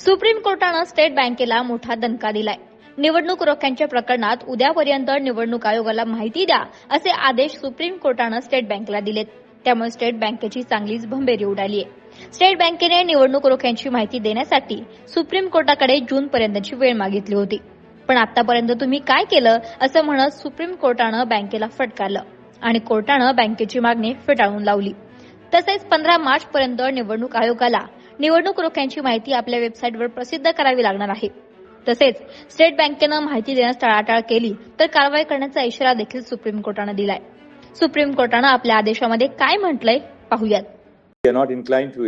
Supreme कोर्टानं state बँकेला मोठा दणका दिलाय. निवडणूक रोख्यांच्या प्रकरणात उद्यापर्यंत निवडणूक आयोगाला माहिती द्या असे आदेश सुप्रीम कोर्टानं स्टेट बँकेला दिलेत. त्यामुळे स्टेट बँकेची चांगलीच भंबेरी उडाली आहे स्टेट बँकेने निवडणूक रोख्यांची माहिती देण्यासाठी सुप्रीम कोर्टाकडे जूनपर्यंतची वेळ मागितली होती. पण आतापर्यंत तुम्ही काय केलं असं म्हणत सुप्रीम कोर्टानं बँकेला फटकारलं आणि कोर्टानं बँकेची मागणी फेटाळून लावली. तसेच पंधरा मार्च पर्यंत निवडणूक आयोगाला निवडणूक रोख्यांची माहिती आपल्या वेबसाईटवर प्रसिद्ध करावी लागणार आहे तसेच स्टेट बँकेनं माहिती देण्यास टाळाटाळ केली तर कारवाई करण्याचा इशारा देखील सुप्रीम कोर्टानं दिलाय सुप्रीम कोर्टानं आपल्या आदेशामध्ये काय म्हटलंय पाहूयात We are not inclined to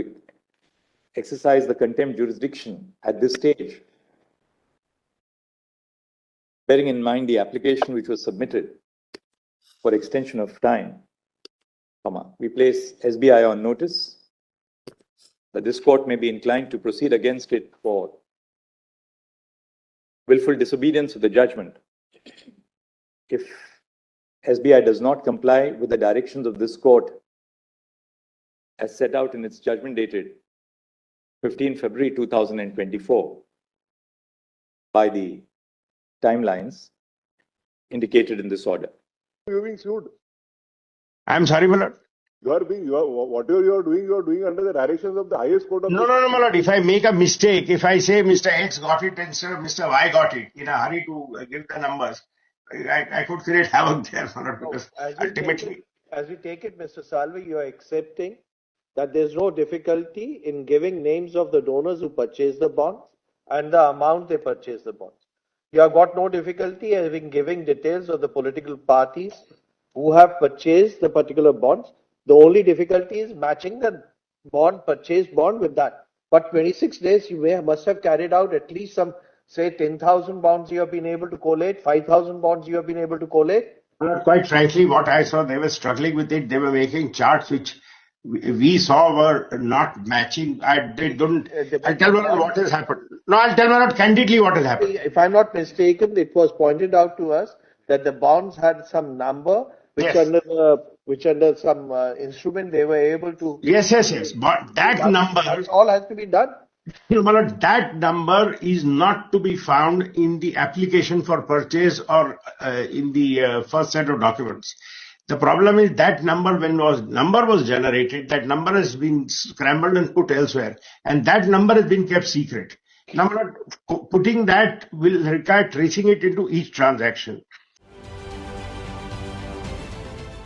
exercise the contempt jurisdiction at this stage. Bearing in mind the application which was submitted for extension of time, comma, we place SBI on notice that this court may be inclined to proceed against it for willful disobedience of the judgment. If SBI does not comply with the directions of this court as set out in its judgment dated 15 February 2024 by the timelines indicated in this order. you are being sued. I'm sorry, my lord. You are being, you are, whatever you are doing, you are doing under the directions of the highest court of No, the no, no, my lord. If I make a mistake, if I say Mr. X got it instead of Mr. Y got it in a hurry to uh, give the numbers, I, I could create havoc there, my lord, because As ultimately. it- As we take it, Mr. Salvi, you are accepting that there's no difficulty in giving names of the donors who purchased the bonds and the amount they purchased the bonds. You have got no difficulty in giving details of the political parties who have purchased the particular bonds. The only difficulty is matching the bond, purchase bond with that. But 26 days, you may, must have carried out at least some, say, 10,000 bonds you have been able to collate, 5,000 bonds you have been able to collate. Quite frankly, what I saw, they were struggling with it. They were making charts which we saw were not matching. I they don't. Uh, I'll tell you what has happened. No, I'll tell you candidly what has happened. If I'm not mistaken, it was pointed out to us that the bonds had some number which Yes. under the, which under some uh, instrument they were able to. Yes, yes, yes. But that number, That all has to be done. That number is not to be found in the application for purchase or uh, in the uh, first set of documents. The problem is that number, when was number was generated, that number has been scrambled and put elsewhere, and that number has been kept secret. Now, my lord, pu- putting that will require tracing it into each transaction.